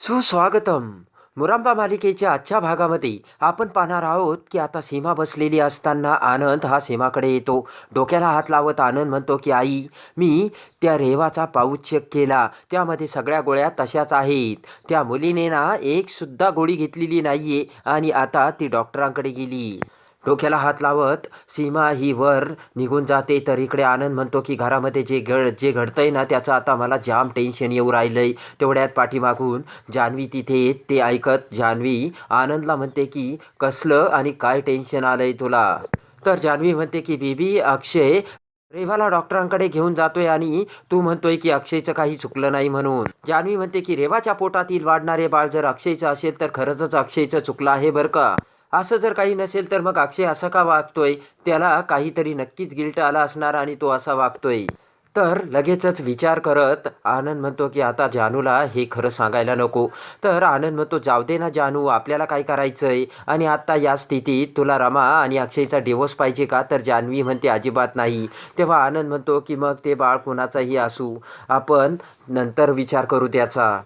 सुस्वागतम. मुरांबा मालिकेच्या आजच्या भागामध्ये आपण पाहणार आहोत की आता सीमा बसलेली असताना आनंद हा सीमाकडे येतो. डोक्याला हात लावत आनंद म्हणतो की आई मी त्या रेवाचा पाऊच चेक केला. त्यामध्ये सगळ्या गोळ्या तशाच आहेत. त्या मुलीने ना एकसुद्धा गोळी घेतलेली नाही आहे आणि आता ती डॉक्टरांकडे गेली. डोक्याला हात लावत सीमा ही वर निघून जाते. तर इकडे आनंद म्हणतो की घरामध्ये जे घड जे घडतंय ना त्याचं आता मला जाम टेन्शन येऊ राहिलंय. तेवढ्यात पाठीमागून जान्हवी तिथे येत ते ऐकत जान्हवी आनंदला म्हणते की कसलं आणि काय टेन्शन आलंय तुला? तर जान्हवी म्हणते की बीबी अक्षय रेवाला डॉक्टरांकडे घेऊन जातोय आणि तू म्हणतोय की अक्षयचं काही चुकलं नाही म्हणून. जान्हवी म्हणते की रेवाच्या पोटातील वाढणारे बाळ जर अक्षयचं असेल तर खरंच अक्षयचं चुकलं आहे बरं का? असं जर काही नसेल तर मग अक्षय असा का वागतोय? त्याला काहीतरी नक्कीच गिल्ट आला असणार आणि तो असा वागतोय. तर लगेचच विचार करत आनंद म्हणतो की आता जानूला हे खरं सांगायला नको. तर आनंद म्हणतो जाऊ दे ना जानू आपल्याला काय करायचं आहे आणि आत्ता या स्थितीत तुला रमा आणि अक्षयचा डिवोर्स पाहिजे का? तर जान्हवी म्हणते अजिबात नाही. तेव्हा आनंद म्हणतो की मग ते बाळ कोणाचाही असू. आपण नंतर विचार करू त्याचा.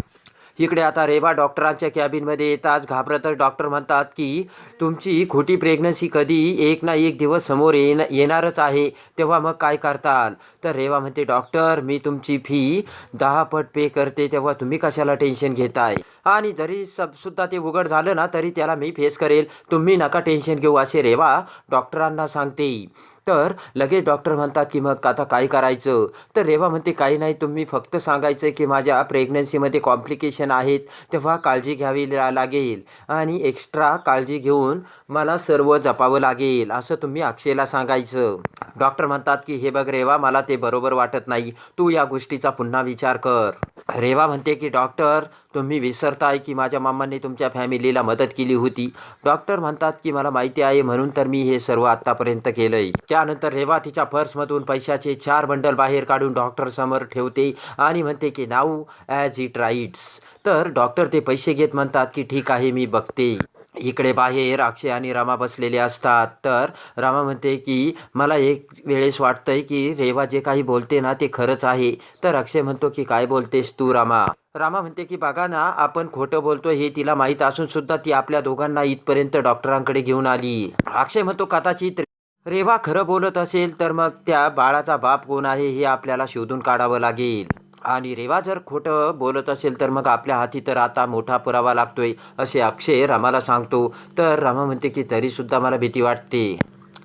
इकडे आता रेवा डॉक्टरांच्या कॅबिनमध्ये येताच घाबरतच डॉक्टर म्हणतात की तुमची खोटी प्रेग्नन्सी कधी एक ना एक दिवस समोर येण येणारच आहे. तेव्हा मग काय करताल? तर रेवा म्हणते डॉक्टर मी तुमची फी दहा पट पे करते. तेव्हा तुम्ही कशाला टेन्शन घेताय? आणि जरी सब सुद्धा ते उघड झालं ना तरी त्याला मी फेस करेल. तुम्ही नका टेन्शन घेऊ असे रेवा डॉक्टरांना सांगते. तर लगेच डॉक्टर म्हणतात की मग आता काय करायचं? तर रेवा म्हणते काही नाही तुम्ही फक्त सांगायचं की माझ्या प्रेग्नन्सीमध्ये कॉम्प्लिकेशन आहेत तेव्हा काळजी घ्यावी लागेल. आणि एक्स्ट्रा काळजी घेऊन मला सर्व जपावं लागेल. असं तुम्ही अक्षयला सांगायचं. डॉक्टर म्हणतात की हे बघ रेवा मला ते बरोबर वाटत नाही. तू या गोष्टीचा पुन्हा विचार कर. रेवा म्हणते की डॉक्टर तुम्ही विसरताय की माझ्या मामांनी तुमच्या फॅमिलीला मदत केली होती. डॉक्टर म्हणतात की मला माहिती आहे म्हणून तर मी हे सर्व आत्तापर्यंत केलं आहे त्यानंतर रेवा तिच्या पर्समधून पैशाचे चार बंडल बाहेर काढून डॉक्टर समोर ठेवते आणि म्हणते की नाऊ ॲज इट राईट्स तर डॉक्टर ते पैसे घेत म्हणतात की ठीक आहे मी बघते. इकडे बाहेर अक्षय आणि रमा बसलेले असतात. तर रामा म्हणते की मला एक वेळेस वाटतंय की रेवा जे काही बोलते ना ते खरंच आहे. तर अक्षय म्हणतो की काय बोलतेस तू रामा? रामा म्हणते की बघा ना आपण खोटं बोलतो हे तिला माहीत असून सुद्धा ती आपल्या दोघांना इथपर्यंत डॉक्टरांकडे घेऊन आली. अक्षय म्हणतो कदाचित रेवा खरं बोलत असेल तर मग त्या बाळाचा बाप कोण आहे हे आपल्याला शोधून काढावं लागेल. आणि रेवा जर खोटं बोलत असेल तर मग आपल्या हाती तर आता मोठा पुरावा लागतोय असे अक्षय रामाला सांगतो. तर रामा म्हणते की तरीसुद्धा मला भीती वाटते.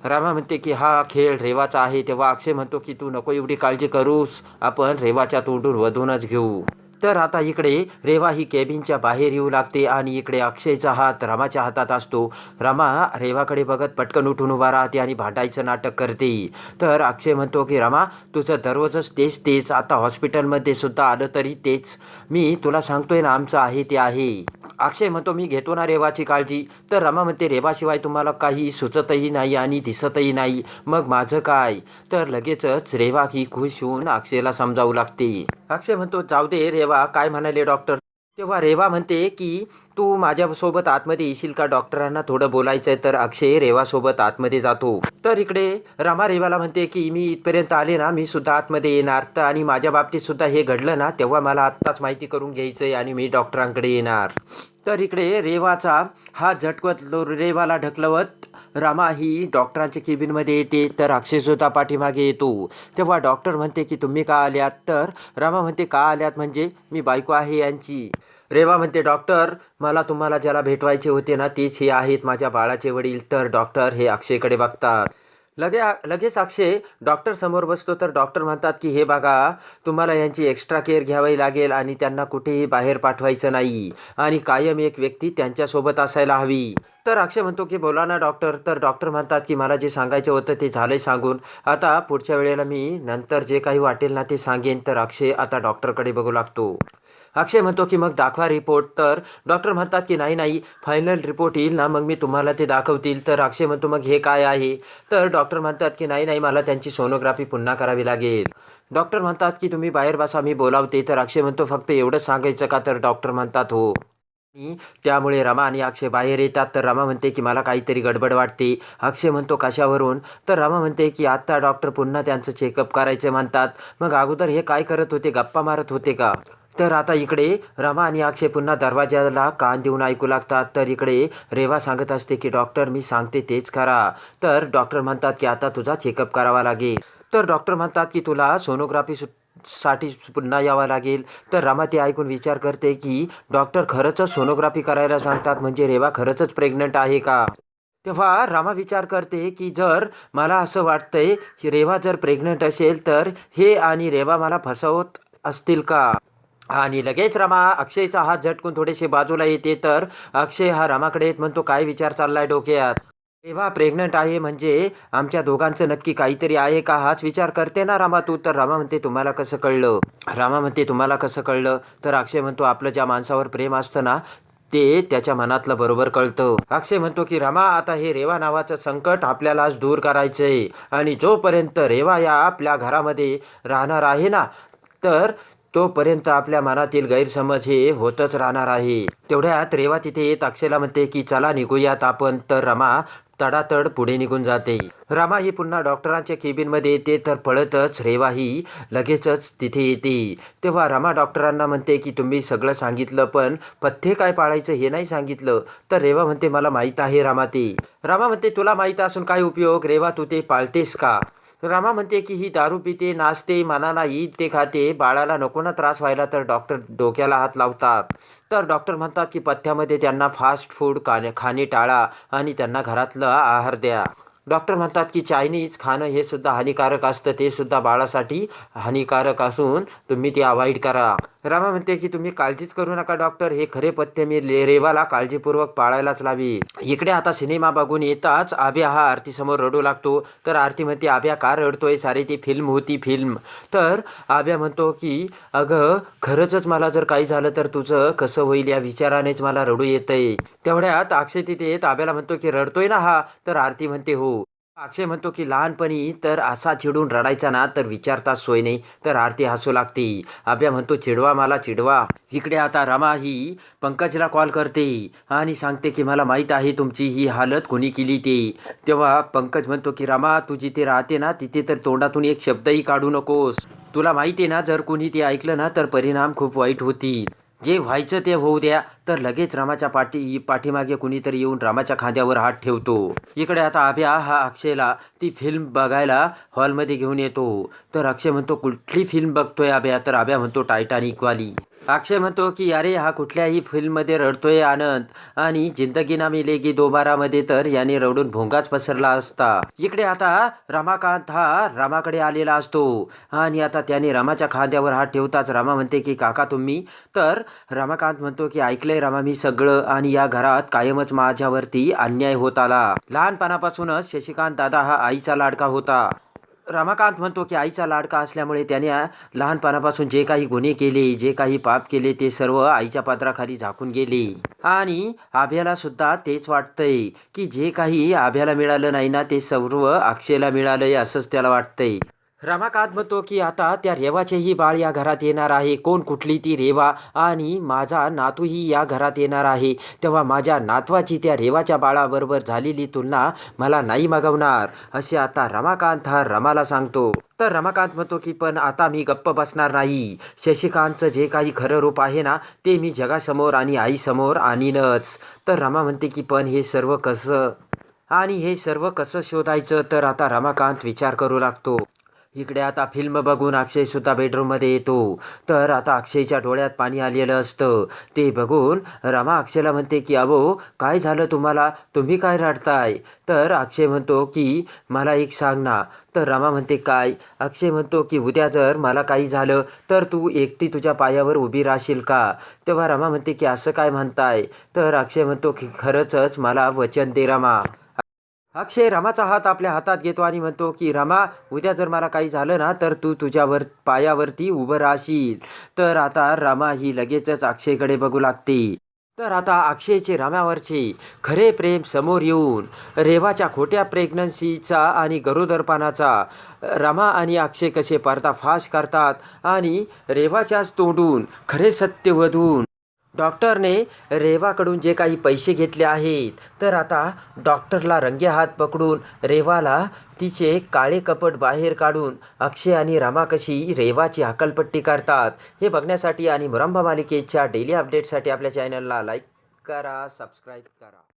रामा म्हणते की हा खेळ रेवाचा आहे. तेव्हा अक्षय म्हणतो की तू नको एवढी काळजी करूस आपण रेवाच्या तोंडून वधूनच घेऊ. तर आता इकडे रेवा ही केबिनच्या बाहेर येऊ लागते आणि इकडे अक्षयचा हात रमाच्या हातात असतो. रमा रेवाकडे बघत पटकन उठून उभा राहते आणि भांडायचं नाटक करते. तर अक्षय म्हणतो की रमा तुझं दररोजच तेच तेच. आता हॉस्पिटलमध्ये सुद्धा आलं तरी तेच. मी तुला सांगतोय ना आमचं आहे ते आहे. अक्षय म्हणतो मी घेतो ना रेवाची काळजी. तर रमा म्हणते रेवाशिवाय तुम्हाला काही सुचतही नाही आणि दिसतही नाही. मग माझं काय? तर लगेचच रेवा ही खुश होऊन अक्षयला समजावू लागते. अक्षय म्हणतो जाऊ दे रेवा काय म्हणाले डॉक्टर? तेव्हा रेवा म्हणते की तू माझ्यासोबत आतमध्ये येशील का डॉक्टरांना थोडं बोलायचं आहे तर अक्षय रेवासोबत आतमध्ये जातो. तर इकडे रमा रेवाला म्हणते की मी इथपर्यंत आले ना मी सुद्धा आतमध्ये येणार. तर आणि माझ्या बाबतीत सुद्धा हे घडलं ना तेव्हा मला आत्ताच माहिती करून घ्यायचं आहे आणि मी डॉक्टरांकडे येणार. तर इकडे रेवाचा हा झटकत लो- रेवाला ढकलवत रामा ही डॉक्टरांच्या केबिनमध्ये येते तर अक्षयसुद्धा पाठीमागे येतो. तेव्हा डॉक्टर म्हणते की तुम्ही का आल्यात? तर रामा म्हणते का आल्यात म्हणजे मी बायको आहे यांची. रेवा म्हणते डॉक्टर मला तुम्हाला ज्याला भेटवायचे होते ना तेच हे आहेत माझ्या बाळाचे वडील. तर डॉक्टर हे अक्षयकडे बघतात. लगे लगेच अक्षय डॉक्टर समोर बसतो तर डॉक्टर म्हणतात की हे बघा तुम्हाला यांची एक्स्ट्रा केअर घ्यावी लागेल आणि त्यांना कुठेही बाहेर पाठवायचं नाही. आणि कायम एक व्यक्ती त्यांच्यासोबत असायला हवी. तर अक्षय म्हणतो की बोला ना डॉक्टर तर डॉक्टर म्हणतात की मला जे सांगायचं होतं ते झालंय सांगून. आता पुढच्या वेळेला मी नंतर जे काही वाटेल ना ते सांगेन. तर अक्षय आता डॉक्टरकडे बघू लागतो. अक्षय म्हणतो की मग दाखवा रिपोर्ट तर डॉक्टर म्हणतात की नाही नाही फायनल रिपोर्ट येईल ना मग मी तुम्हाला ते दाखवतील. तर अक्षय म्हणतो मग हे काय आहे? तर डॉक्टर म्हणतात की नाही नाही मला त्यांची सोनोग्राफी पुन्हा करावी लागेल. डॉक्टर म्हणतात की तुम्ही बाहेर बसा मी बोलावते. तर अक्षय म्हणतो फक्त एवढंच सांगायचं का? तर डॉक्टर म्हणतात हो. त्यामुळे रमा आणि अक्षय बाहेर येतात. तर रमा म्हणते की मला काहीतरी गडबड वाटते. अक्षय म्हणतो कशावरून? तर रमा म्हणते की आत्ता डॉक्टर पुन्हा त्यांचं चेकअप करायचं म्हणतात. मग अगोदर हे काय करत होते? गप्पा मारत होते का? तर आता इकडे रमा आणि अक्षय पुन्हा दरवाजाला कान देऊन ऐकू लागतात. तर इकडे रेवा सांगत असते की डॉक्टर मी सांगते तेच करा. तर डॉक्टर म्हणतात की आता तुझा चेकअप करावा लागेल. तर डॉक्टर म्हणतात की तुला सोनोग्राफी सु साठी पुन्हा यावं लागेल. तर रमा ते ऐकून विचार करते की डॉक्टर खरंच सोनोग्राफी करायला सांगतात म्हणजे रेवा खरंच प्रेग्नंट आहे का? तेव्हा रामा विचार करते की जर मला असं वाटतंय की रेवा जर प्रेग्नंट असेल तर हे आणि रेवा मला फसवत असतील का? आणि लगेच रमा अक्षयचा हात झटकून थोडेसे बाजूला येते तर अक्षय हा रामाकडे येत म्हणतो काय विचार चाललाय डोक्यात? तेव्हा प्रेग्नंट आहे म्हणजे आमच्या दोघांचं नक्की काहीतरी आहे का? हाच विचार करते ना रामा तू. तर रामा म्हणते तुम्हाला कसं कळलं? रामा म्हणते तुम्हाला कसं कळलं? तर अक्षय म्हणतो आपलं ज्या माणसावर प्रेम असतं ना ते त्याच्या मनातलं बरोबर कळतं. अक्षय म्हणतो की रमा आता हे रेवा नावाचं संकट आपल्याला आज दूर आहे आणि जोपर्यंत रेवा या आपल्या घरामध्ये राहणार आहे ना तर तोपर्यंत आपल्या मनातील गैरसमज हे होतच राहणार आहे. तेवढ्यात रेवा तिथे येत अक्षयला म्हणते की चला निघूयात आपण. तर रमा तडातड पुढे निघून जाते. रमा ही पुन्हा डॉक्टरांच्या केबिनमध्ये येते तर पळतच रेवा ही लगेचच तिथे येते. तेव्हा रमा डॉक्टरांना म्हणते की तुम्ही सगळं सांगितलं पण पथ्य काय पाळायचं हे नाही सांगितलं. तर रेवा म्हणते मला माहीत आहे रामा ते. रामा म्हणते तुला माहीत असून काय उपयोग? रेवा तू ते पाळतेस का? रामा म्हणते की ही दारू पिते नाचते मनाला ईद ते खाते बाळाला नको ना त्रास व्हायला तर डॉक्टर डोक्याला हात लावतात. तर डॉक्टर म्हणतात की पथ्यामध्ये त्यांना फास्ट फूड खाणे खाणे टाळा आणि त्यांना घरातलं आहार द्या. डॉक्टर म्हणतात की चायनीज खाणं हे सुद्धा हानिकारक असतं ते सुद्धा बाळासाठी हानिकारक असून तुम्ही ते अवॉइड करा. रामा म्हणते की तुम्ही काळजीच करू नका डॉक्टर हे खरे पथ्य मी रेवाला काळजीपूर्वक पाळायलाच लावी. इकडे आता सिनेमा बघून येताच आभ्या हा आरतीसमोर रडू लागतो. तर आरती म्हणते आभ्या का रडतोय? सारी ती फिल्म होती फिल्म. तर आभ्या म्हणतो की अगं खरंच मला जर काही झालं तर तुझं कसं होईल या विचारानेच मला रडू येतंय. तेवढ्यात अक्षय तिथे येत आभ्याला म्हणतो की रडतोय ना हा? तर आरती म्हणते हो. अक्षय म्हणतो की लहानपणी तर असा चिडून रडायचा ना तर विचारताच सोय नाही तर आरती हसू लागते. अभ्या म्हणतो चिडवा मला चिडवा. इकडे आता रमा ही पंकजला कॉल करते आणि सांगते की मला माहीत आहे तुमची ही हालत कोणी केली ते. तेव्हा पंकज म्हणतो की रमा तू जिथे राहते ना तिथे तर तोंडातून एक शब्दही काढू नकोस. तुला माहिती आहे ना जर कोणी ते ऐकलं ना तर परिणाम खूप वाईट होतील. जे व्हायचं ते होऊ द्या तर लगेच रामाच्या पाठी पाठीमागे कुणीतरी येऊन रामाच्या खांद्यावर हात ठेवतो. इकडे आता अभ्या हा अक्षयला ती फिल्म बघायला हॉलमध्ये घेऊन येतो. तर अक्षय म्हणतो कुठली फिल्म बघतोय अभ्या? तर अभ्या म्हणतो टायटानिकवाली अक्षय म्हणतो की अरे हा कुठल्याही फिल्ममध्ये रडतोय आनंद आणि जिंदगी ना मिलेगी दोबारामध्ये तर याने रडून भोंगाच पसरला असता. इकडे आता रमाकांत हा रामाकडे आलेला असतो आणि आता त्याने रामाच्या खांद्यावर हात ठेवताच रामा म्हणते की काका तुम्ही? तर रमाकांत म्हणतो की ऐकलंय रामा मी सगळं आणि या घरात कायमच माझ्यावरती अन्याय होत आला. लहानपणापासूनच शशिकांत दादा हा आईचा लाडका होता. रमाकांत म्हणतो की आईचा लाडका असल्यामुळे त्याने लहानपणापासून जे काही गुन्हे केले जे काही पाप केले ते सर्व आईच्या पात्राखाली झाकून गेले. आणि आभ्याला सुद्धा तेच वाटतंय की जे काही आभ्याला मिळालं नाही ना ते सर्व अक्षयला मिळालंय असंच त्याला वाटतंय. रमाकांत म्हणतो की आता त्या रेवाचेही बाळ या घरात येणार आहे. कोण कुठली ती रेवा? आणि माझा नातूही या घरात येणार आहे. तेव्हा माझ्या नातवाची त्या रेवाच्या बाळाबरोबर झालेली तुलना मला नाही मागवणार असे आता रमाकांत हा रमाला सांगतो. तर रमाकांत म्हणतो की पण आता मी गप्प बसणार नाही. शशिकांतचं जे काही खरं रूप आहे ना ते मी जगासमोर आणि आईसमोर आणीनच. तर रमा म्हणते की पण हे सर्व कसं? आणि हे सर्व कसं शोधायचं? तर आता रमाकांत विचार करू लागतो. इकडे आता फिल्म बघून अक्षय सुद्धा बेडरूममध्ये येतो. तर आता अक्षयच्या डोळ्यात पाणी आलेलं असतं. ते बघून रमा अक्षयला म्हणते की अबो काय झालं तुम्हाला? तुम्ही काय रडताय? तर अक्षय म्हणतो की मला एक सांग ना. तर रमा म्हणते काय? अक्षय म्हणतो की उद्या जर मला काही झालं तर तू एकटी तुझ्या पायावर उभी राहशील का? तेव्हा रमा म्हणते की असं काय म्हणताय? तर अक्षय म्हणतो की खरंच मला वचन दे रमा. अक्षय रमाचा हात आपल्या हातात घेतो आणि म्हणतो की रमा उद्या जर मला काही झालं ना तर तू तुझ्यावर पायावरती उभं राहशील. तर आता रमा ही लगेचच अक्षयकडे बघू लागते. तर आता अक्षयचे रम्यावरचे खरे प्रेम समोर येऊन रेवाच्या खोट्या प्रेग्नन्सीचा आणि गरोदरपणाचा रमा आणि अक्षय कसे पर्दाफाश करतात आणि रेवाच्याच तोंडून खरे सत्य वधून डॉक्टरने रेवाकडून जे काही पैसे घेतले आहेत तर आता डॉक्टरला रंगे हात पकडून रेवाला तिचे काळे कपट बाहेर काढून अक्षय आणि रमा कशी रेवाची हकलपट्टी करतात हे बघण्यासाठी आणि मुरंबा मालिकेच्या डेली अपडेटसाठी आपल्या चॅनलला लाईक करा सबस्क्राईब करा.